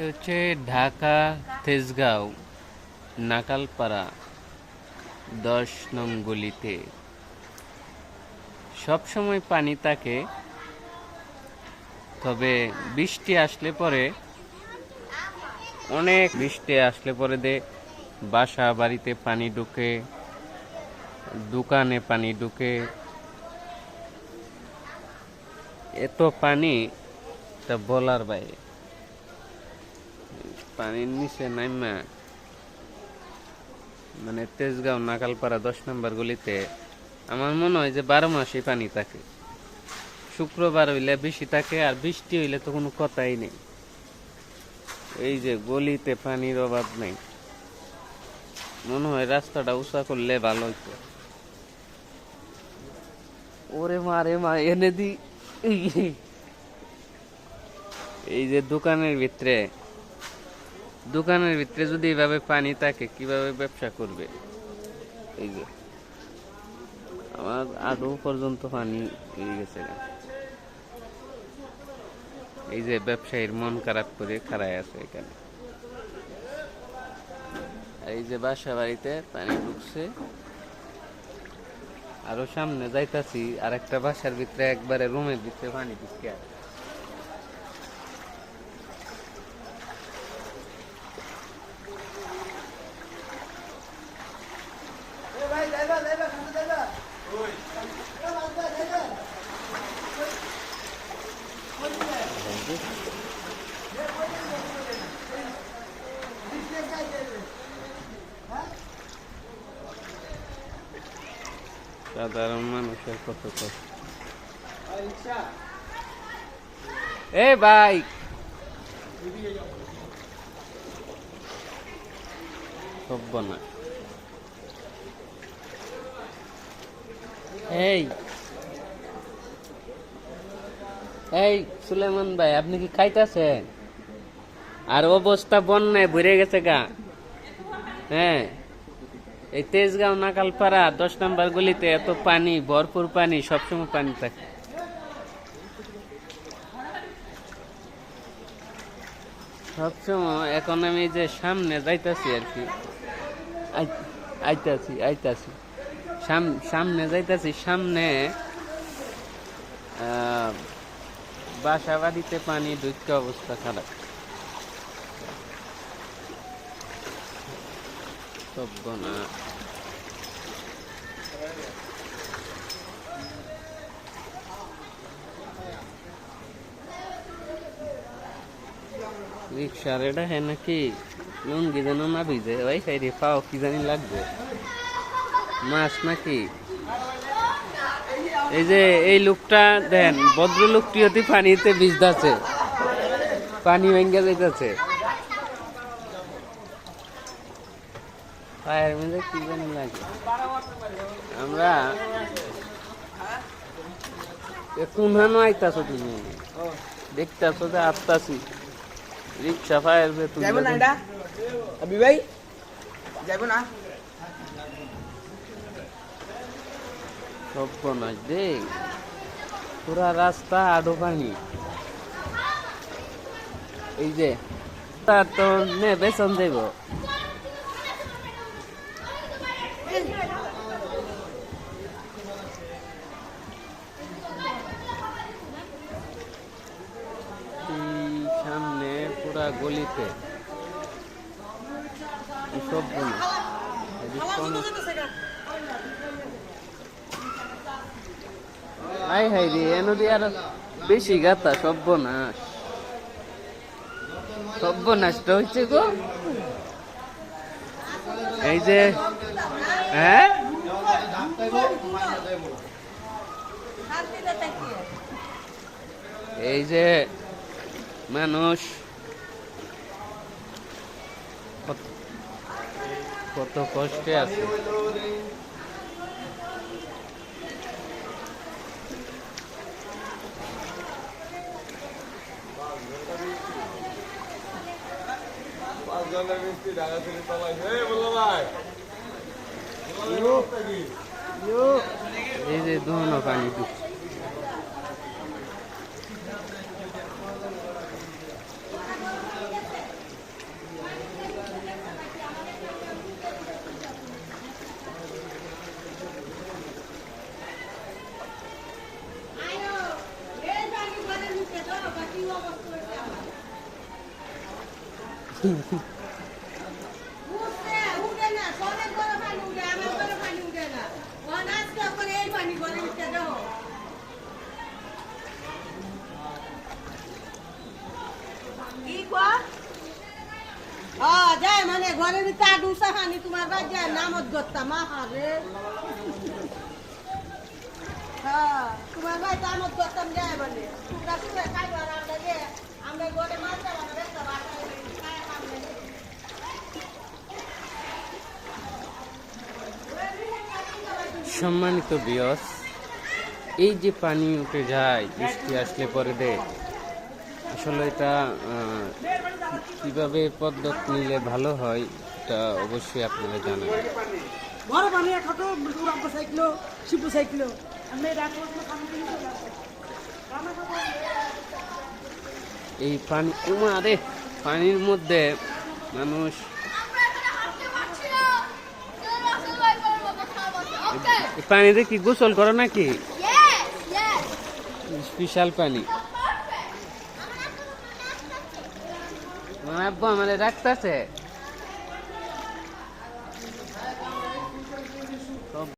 হচ্ছে ঢাকা তেজগাঁও নাকালপাড়া দশ নং গলিতে। সব সময় পানি থাকে, তবে বৃষ্টি আসলে পরে, অনেক বৃষ্টি আসলে পরে দে, বাসা বাড়িতে পানি ঢুকে, দোকানে পানি ঢুকে। এত পানি, তা বলার বাইরে। পানির নিচে নাইমা মানে তেজগাঁও নাকালপাড়া দশ নম্বর গলিতে আমার মনে হয় যে বারো মাসে পানি থাকে। শুক্রবার হইলে বেশি থাকে আর বৃষ্টি হইলে তো কোনো কথাই নেই। এই যে গলিতে পানির অভাব নেই। মনে হয় রাস্তাটা উঁচা করলে ভালো হইতো। ওরে মা রে মা, এনে দি। এই যে দোকানের ভিতরে দোকানের ভিতরে যদি এভাবে পানি থাকে, কীভাবে ব্যবসা করবে? এই যে। আমার আদৌ পর্যন্ত পানি গেছে এই যে ব্যবসায়ীর মন খারাপ করে খাড়ায় আছে এখানে। এই যে বাসা বাড়িতে পানি ঢুকছে। আরও সামনে যাইতাছি আর একটা বাসার ভিতরে একবারে রুমের ভিতরে পানি ঢুকে আছে সাধারণ মানুষের কত কষ্ট এ ভাই। সভ্য না। এই। এই, সুলেমান ভাই, আপনি কি খাইতেছেন? আর অবস্থা বন্যায় ভরে গেছে গা। হ্যাঁ। এই তেজগাঁও নাকালপাড়া দশ নম্বর গলিতে এত পানি, ভরপুর পানি, সবসময় পানি থাকে। সবসময় এখন আমি যে সামনে যাইতাছি আর কি। আইতাছি আইতাছি। সামনে যাইতেছি, সামনে বাসা বাড়িতে পানি ঢুকে অবস্থা খারাপ। না রিক্সার এটা হ্যাঁ নাকি লুঙ্গি যেন না ভিজে, ওই সাইডে পাও কি জানি লাগবে। মাছ নাকি? এই যে এই লোকটা দেন ভদ্র লোকটি অতি পানিতে ভিজতেছে। পানি ভেঙে যাইতেছে। পায়ের মধ্যে কি জানি লাগে। আমরা কোনখানো আইতাছো তুমি। দেখতাছো যে আত্মাছি রিক্সা পায়ের ভেতর যাইব না ভাই? যাইব না? সর্বনাশ দেখ পুরা রাস্তা আডো পানি এই যে তার তো নে বেসন দেব। সামনে পুরা গলিতে। এই সর্বনাশ এদিক কোনো হাই হাই রে, এনো দিয়ে আর বেশি গাতা, সর্বনাশ। সর্বনাশটা হচ্ছে গো। এই যে হ্যাঁ? এই যে, মানুষ। কত কষ্টে আছে। রমজানের মিষ্টি ঢাকা থেকে চালাইছে এই বলল ভাই এই যে দোনো পানি দিচ্ছে যায় মানে ঘরের তোমার বাদ যায় নামত তোমার যায় মানে। সম্মানিত বিয়স এই যে পানি উঠে যায়, বৃষ্টি আসলে পরে দেয় আসলে এটা কীভাবে পদ্ধতি নিলে ভালো হয় এটা অবশ্যই আপনারা জানাবেন বড় পানি সাইকেল শিবু সাইকেল আমি এই পানি উমা রে পানির মধ্যে মানুষ এই পানিতে কি গোসল করো নাকি? স্পেশাল পানি। আমার আব্বু আমার রাখতেছে